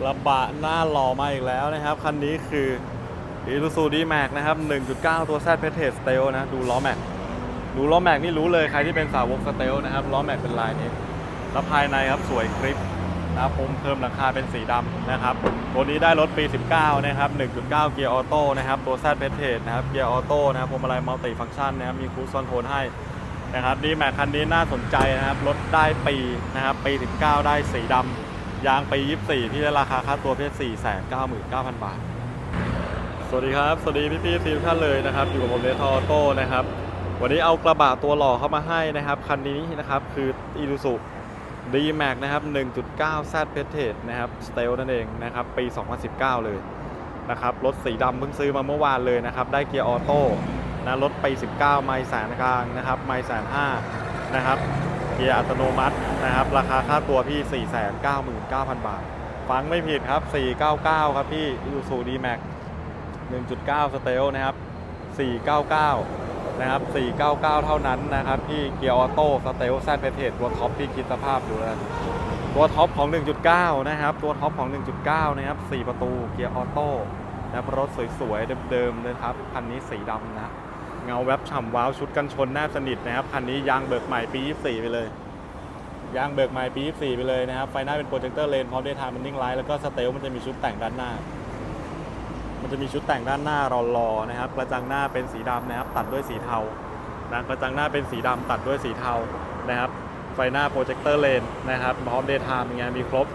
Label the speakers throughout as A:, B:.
A: กระบะหน้าหล่อมาอีกแล้วนะครับ คันนี้คือ i s u z u d m a x นะครับ 1.9 ตัว Z p e t e s t e l นะ ดูล้อแม็ก ดูล้อแม็กนี่รู้เลยใครที่เป็นสาวกสเตลนะครับ ล้อแม็กเป็นลายนี้ แล้วภายในครับสวยคลิปนะครับผมเพิ่มหลังคาเป็นสีดำนะครับ ตัวนี้ได้รถปี 19 นะครับ 1.9 เกียร์ออโต้นะครับ ตัว Z p e t e s นะครับ เกียร์ออโต้นะครับพวงมาลัยมัลติฟังก์ชันนะครับ มีครูซอนโทนให้นะครับดีแม็กคันนี้น่าสนใจนะครับ รถได้ปีนะครับ ปี 19 ได้สีดำ ยางปี24 ที่ได้ราคาค่าตัวเพียง499,000 บาท สวัสดีครับ สวัสดีพี่ๆทีมท่านเลยนะครับ อยู่กับผมเดทอโต้นะครับ วันนี้เอากระบะตัวหล่อเข้ามาให้นะครับ คันนี้นะครับคือ i s u z u d m a x นะครับ 1.9 Z p e t e นะครับ s t e l นั่นเองนะครับ ปี 2019 เลยนะครับ รถสีดำเพิ่งซื้อมาเมื่อวานเลยนะครับ ได้เกียร์ออโต้นะ รถปี 19 ไมล์แสนกลางนะครับ ไมล์แสนห้านะครับ เกียร์อัตโนมัตินะครับ ราคาค่าตัวพี่ 499,000 บาท ฟังไม่ผิดครับ 499 ครับพี่ i s u z u d m a x 1.9 สเตลนะครับ 499 นะครับ 499 เท่านั้นนะครับพี่เกียร์ออโต้สเตลแซดเพเทสตัวท็อปพี่คิดสภาพดูแล้วตัวท็อปของ 1.9 นะครับ ตัวท็อปของ 1.9 นะครับ 4 ประตูเกียร์ออโต้นะครับรถสวยๆ เดิมๆเลยครับ คันนี้สีดำนะ เงาแวบฉ่ำว้าวชุดกันชนแนบสนิทนะครับคันนี้ยางเบิกใหม่ปี 24 ไปเลยยางเบิกใหม่ปี 24 ไปเลยนะครับไฟหน้าเป็นโปรเจคเตอร์เลนพร้อมด้วยทาร์มันนิ่งไลท์แล้วก็สเตลมันจะมีชุดแต่งด้านหน้า มันจะมีชุดแต่งด้านหน้ารอๆนะครับกระจังหน้าเป็นสีดำนะครับตัดด้วยสีเทานะกระจังหน้าเป็นสีดำตัดด้วยสีเทานะครับไฟหน้าโปรเจคเตอร์เลนนะครับพร้อมเดย์ไทม์ยังไงมีครบ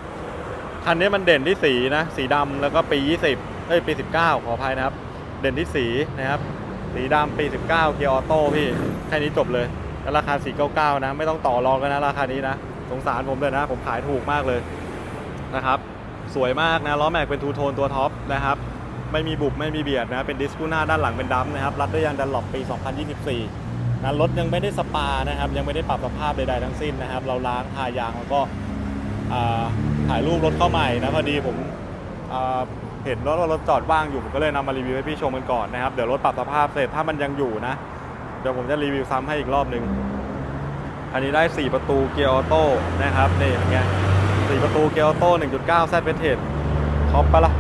A: คันนี้มันเด่นที่สีนะสีดำแล้วก็ปี 20เอ้ยปี 19 ขออภัยนะครับ เด่นที่สีนะครับ สีดำปี 19 เกียร์ออโต้พี่ แค่นี้จบเลย แล้วราคา 499 นะ ไม่ต้องต่อรองกันนะ ราคานี้นะ สงสารผมเลยนะ ผมขายถูกมากเลยนะครับ สวยมากนะ ล้อแม็กเป็นทูโทนตัวท็อปนะครับ ไม่มีบุบไม่มีเบียดนะ เป็นดิสคูหน้าด้านหลังเป็นดัมนะครับ รัดด้วยยางดันหลบปี 2024นะรถยังไม่ได้สปานะครับ ยังไม่ได้ปรับสภาพใดๆทั้งสิ้นนะครับ เราล้างทายางแล้วก็ถ่ายรูปรถเข้าใหม่นะพอดีผม เห็นรถว่ารถจอดว่างอยู่ผมก็เลยนำมารีวิวให้พี่ชมกันก่อนนะครับเดี๋ยวรถปรับสภาพเสร็จถ้ามันยังอยู่นะ เดี๋ยวผมจะรีวิวซ้ำให้อีกรอบหนึ่งอันนี้ได้ 4 ประตูเกียร์ออโต้นะครับนี่เป็นไง4ประตูเกียร์ออโต้1.9แซดเป็นเทสท็อปปะล่ะ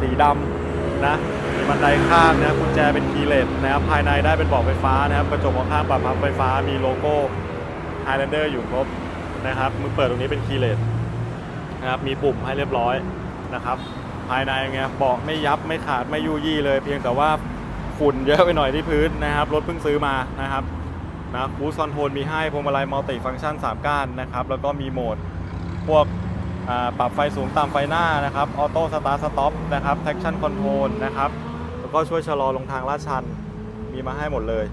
A: สีดำนะมีบันไดข้างนะกุญแจเป็นคีย์เลสนะครับภายในได้เป็นเบาะไฟฟ้านะครับกระจกมองข้างปรับพับไฟฟ้ามีโลโก้ Highlander อยู่ครบนะครับมือเปิดตรงนี้เป็นคีย์เลสนะครับมีปุ่มให้เรียบร้อยนะครับ ภายในไงเบาะไม่ยับไม่ขาดไม่ยุยี่เลย เพียงแต่ว่าฝุ่นเยอะไปหน่อยที่พื้นนะครับรถเพิ่งซื้อมานะครับนะคูซอนโทนมีให้พวงมาลัยมัลติฟังก์ชัน3ก้านนะครับแล้วก็มีโหมดพวกปรับไฟสูงต่ำไฟหน้านะครับออโต้สตาร์ทสต็อปนะครับแท็กชั่นคอนโทรลนะครับแล้วก็ช่วยชะลอลงทางลาดชันมีมาให้หมดเลย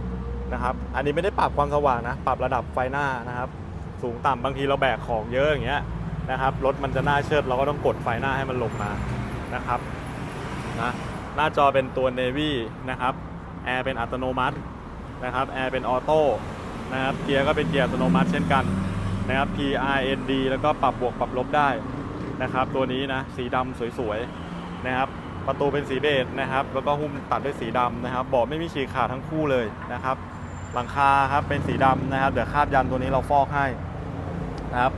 A: นะครับอันนี้ไม่ได้ปรับความสว่างนะปรับระดับไฟหน้านะครับสูงต่ำบางทีเราแบกของเยอะอย่างเงี้ยนะครับรถมันจะหน้าเชิดเราก็ต้องกดไฟหน้าให้มันลงมา นะครับนะหน้าจอเป็นตัว Navy นะครับแอร์เป็นอัตโนมัตินะครับแอร์เป็นออโต้นะครับเกียร์ก็เป็นเกียร์อัตโนมัติเช่นกันนะครับ PRND แล้วก็ปรับบวกปรับลบได้นะครับตัวนี้นะสีดำสวยๆนะครับประตูเป็นสีเบจนะครับแล้วก็หุ้มตัดด้วยสีดำนะครับเบาะไม่มีฉีกขาดทั้งคู่เลยนะครับหลังคาครับเป็นสีดำนะครับเดี๋ยวคาดยันตัวนี้เราฟอกให้นะครับ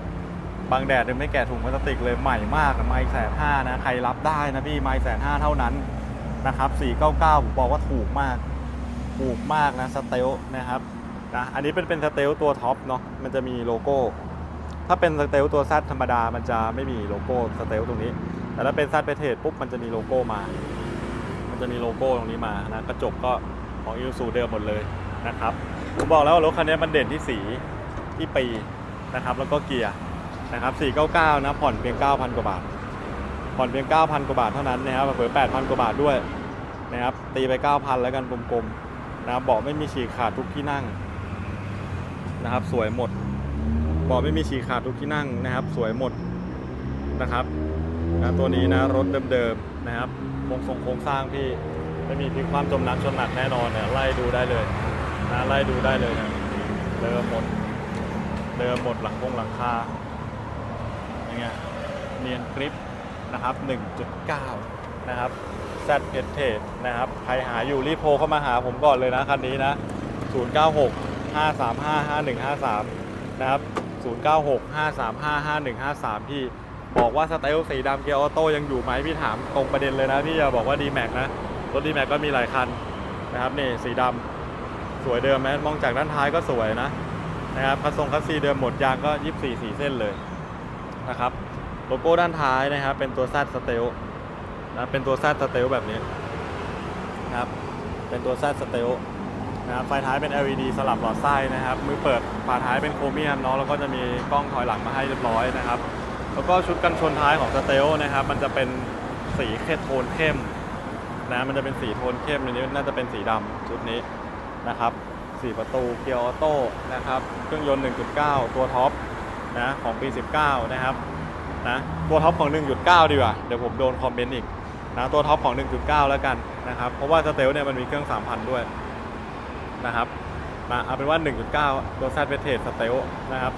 A: บางแดดยังไม่แกะถุงพลาสติกเลยใหม่มากไมล์แสนห้านะใครรับได้นะพี่ไมล์แสนห้าเท่านั้นนะครับ499ผมบอกว่าถูกมาก ถูกมากนะสเตลนะครับนะอันนี้เป็นเป็นสเตลตัวท็อปเนาะมันจะมีโลโก้ ถ้าเป็นสเตลตัวซัดธรรมดามันจะไม่มีโลโก้สเตลตรงนี้ แต่ถ้าเป็นซัดเปเทสปุ๊บมันจะมีโลโก้มา มันจะมีโลโก้ตรงนี้มานะกระจกก็ของยูซูเดิมหมดเลยนะครับผมบอกแล้วว่ารถคันนี้มันเด่นที่สีที่ปีนะครับแล้วก็เกียร์ นะครับ 499 นะ ผ่อนเพียง 9,000 กว่าบาท ผ่อนเพียง 9,000 กว่าบาทเท่านั้นนะครับเผื่อ8,000 กว่าบาทด้วยนะครับ ตีไป 9,000 แล้วกันกลมๆนะครับเบาะไม่มีฉีกขาดทุกที่นั่งนะครับ สวยหมดเบาะไม่มีฉีกขาดทุกที่นั่งนะครับ สวยหมดนะครับนะตัวนี้นะรถเดิมๆนะครับโครงทรงโครงสร้างพี่ไม่มีพลิกความจมน้ำชนหนักแน่นอนเนี่ยไล่ดูได้เลยนะไล่ดูได้เลยนะเดิมหมดเดิมหมดหลังคงหลังคา เงี้ยเนียนกริปนะครับ 1.9 นะครับ Z p e t e นะครับ ใครหาอยู่รีบโทรเข้ามาหาผมก่อนเลยนะคันนี้นะ 096 535 5153 นะครับ 096 535 5153 พี่บอกว่าสเตลสีดำเกียร์ออโต้ยังอยู่ไหมพี่ถามตรงประเด็นเลยนะพี่อย่าบอกว่า d m a x นะ รถ d m a x ก็มีหลายคันนะครับนี่สีดำสวยเดิมไหมมองจากด้านท้ายก็สวยนะนะครับคัสทรงคัสซีเดิมหมดยางก็ 24สีเส้นเลย นะครับ โลโก้ด้านท้ายนะครับ เป็นตัวซสเตลนะเป็นตัวซสเตลแบบนี้นะครับ เป็นตัวซสเตลนะครับไฟท้ายเป็น LED สลับหลอดไส้นะครับ มือเปิดฝาท้ายเป็นโครเมียมเนาะแล้วก็จะมีกล้องถอยหลังมาให้เรียบร้อยนะครับ แล้วก็ชุดกันชนท้ายของสเตลนะครับ มันจะเป็นสีเข้มโทนเข้มนะมันจะเป็นสีโทนเข้มอันนี้น่าจะเป็นสีดำชุดนี้นะครับสีประตูเกียร์ออโต้นะครับ เครื่องยนต์ 1.9 ตัวท็อป นะของปี 19 นะครับนะตัวท็อปของ 1.9 ดีกว่า เดี๋ยวผมโดนคอมเมนต์อีกนะตัวท็อปของ 1.9 แล้วกันนะครับ เพราะว่าสเตลเนี่ยมันมีเครื่อง 3,000 ด้วยนะครับมาเอาเป็นว่า 1.9 ตัวแซดเวทเทสสเตลนะครับ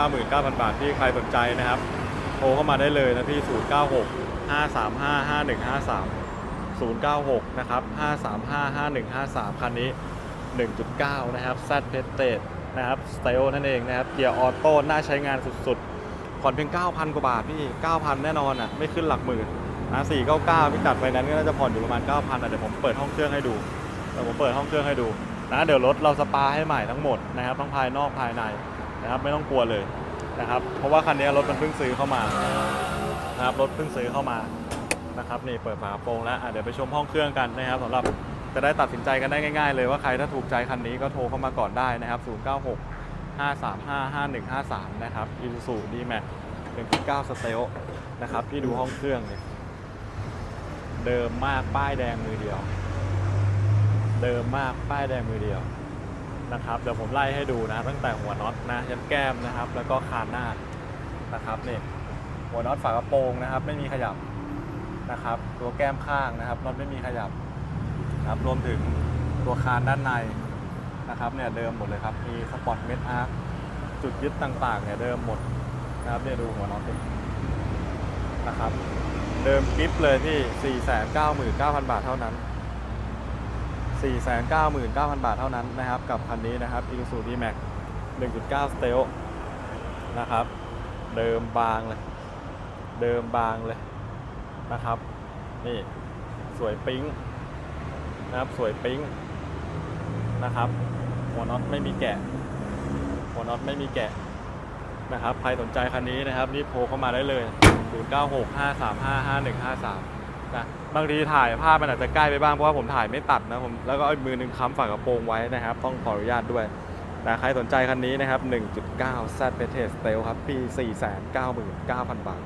A: 499,000 บาทที่ใครสนใจนะครับ โทรเข้ามาได้เลยนะพี่ 096 535 5153 096 นะครับ 535 5153 คันนี้ 1.9 นะครับ Z p e t e นะครับสเตลนั่นเองนะครับเกียร์ออโต้น่าใช้งานสุดๆผ่อนเพียง 9,000 กว่าบาทพี่9,000 แน่นอนอะไม่ขึ้นหลักหมื่นนะ499พี่จัดไฟนั้นก็น่าจะผ่อนอยู่ประมาณ 9,000อะเดี๋ยวผมเปิดห้องเครื่องให้ดูเดี๋ยวผมเปิดห้องเครื่องให้ดูนะเดี๋ยวรถเราสปาให้ใหม่ทั้งหมดนะครับทั้งภายนอกภายในนะครับไม่ต้องกลัวเลยนะครับเพราะว่าคันนี้รถมันเพิ่งซื้อเข้ามานะครับรถเพิ่งซื้อเข้ามานะครับนี่เปิดฝาโปรงแล้วเดี๋ยวไปชมห้องเครื่องกันนะครับสำหรับ จะได้ตัดสินใจกันได้ง่ายๆเลยว่าใครถ้าถูกใจคันนี้ก็โทรเข้ามาก่อนได้นะครับ 096 535 5153 นะครับ Isuzu D-Max 1.9สเตลนะครับ พี่ดูห้องเครื่องเนี่ยเดิมมากป้ายแดงมือเดียว เดิมมากป้ายแดงมือเดียวนะครับเดี๋ยวผมไล่ให้ดูนะ ตั้งแต่หัวน็อตนะยันแก้มนะครับ แล้วก็คานหน้านะครับนี่หัวน็อตฝากระโปรงนะครับ ไม่มีขยับนะครับ ตัวแก้มข้างนะครับน็อตไม่มีขยับ นะครับรวมถึงตัวคานด้านในนะครับเนี่ยเดิมหมดเลยครับมีสปอตเม็ดอาร์จุดยึดต่างๆเนี่ยเดิมหมดนะครับเนี่ยดูหัวน็อตดินะครับเดิมกิฟเลยที่ 499,000 บาทเท่านั้น 499,000 บาทเท่านั้นนะครับกับคันนี้นะครับ Isuzu D-Max 1.9 Stealth นะครับ เดิมบางเลย เดิมบางเลยนะครับ นี่ สวยปิ๊ง นะครับสวยปิ๊งนะครับ หัวน็อตไม่มีแกะ หัวน็อตไม่มีแกะนะครับ ใครสนใจคันนี้นะครับรีบโทรเข้ามาได้เลย 0965355153นะบางทีถ่ายภาพมันอาจจะใกล้ไปบ้างเพราะว่าผมถ่ายไม่ตัดนะผมแล้วก็เอามือหนึ่งค้ำฝากระโปรงไว้นะครับ ต้องขออนุญาตด้วยนะใครสนใจคันนี้นะครับ 1.9 Z p e t e s t e l ครับปี 499,000 บาท